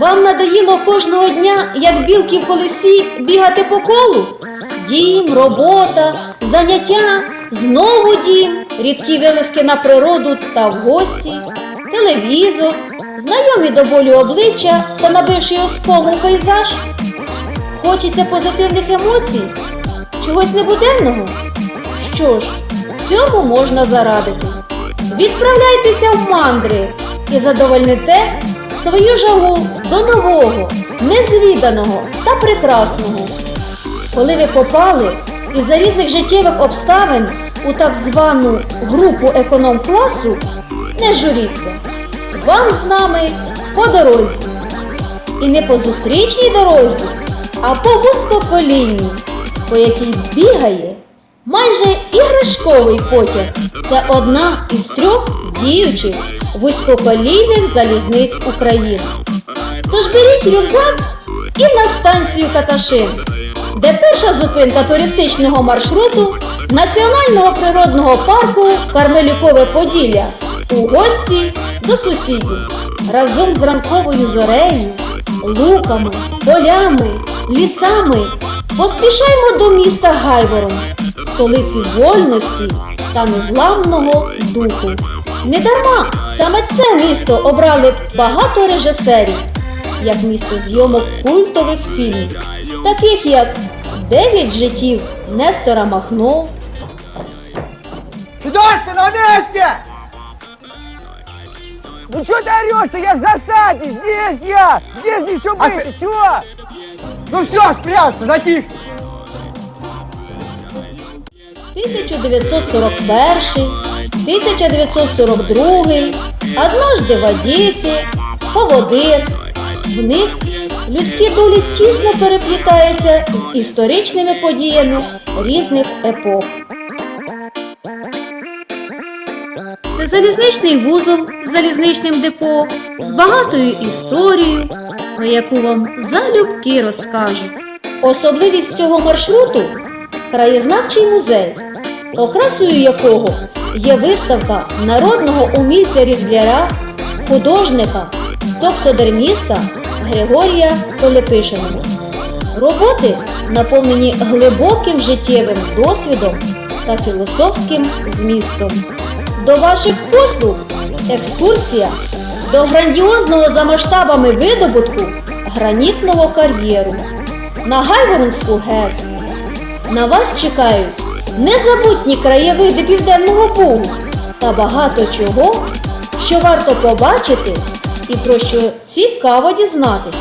Вам надоїло кожного дня, як білки в колесі, бігати по колу? Дім, робота, заняття, знову дім, рідкі вилазки на природу та в гості, телевізор, знайомі до болю обличчя та набивши оскому пейзаж. Хочеться позитивних емоцій, чогось небуденного? Що ж, цьому можна зарадити. Відправляйтеся в мандри і задовольните свою жагу до нового, незвіданого та прекрасного. Коли ви попали із-за різних життєвих обставин у так звану групу економ-класу, не журіться. Вам з нами по дорозі. І не по зустрічній дорозі, а по вузькоколінній, по якій бігає майже іграшковий потяг. Це одна із трьох діючих вузькоколійних залізниць України. Тож беріть рюкзак і на станцію Каташин, де перша зупинка туристичного маршруту Національного природного парку Кармелюкове Поділля у гості до сусідів разом з ранковою зорею, луками, полями, лісами поспішаймо до міста Гайворон, столиці вольності та незламного духу. Недарма саме це місто обрали багато режисерів як місце зйомок культових фільмів, таких як Дев'ять життів Нестора Махно, Федосия, на месте! Ну что ты орешь-то? Я в засаде! Здесь я! Здесь мне еще А быть! ты- Ты чего? Ну все, спрятался, затих. 1941, 1942, Однажды в Одесі, Поводир. В них людські долі тісно переплітаються з історичними подіями різних епох. Це залізничний вузол з залізничним депо з багатою історією, про яку вам залюбки розкажуть. Особливість цього маршруту краєзнавчий музей, окрасою якого є виставка народного умільця різбляра, художника, токсодерміста Григорія Пилипишиного. Роботи наповнені глибоким життєвим досвідом та філософським змістом. До ваших послуг екскурсія до грандіозного за масштабами видобутку гранітного кар'єру на Гайворонську ГЕС. На вас чекають незабутні краєвиди Південного Бугу та багато чого, що варто побачити і про що цікаво дізнатись.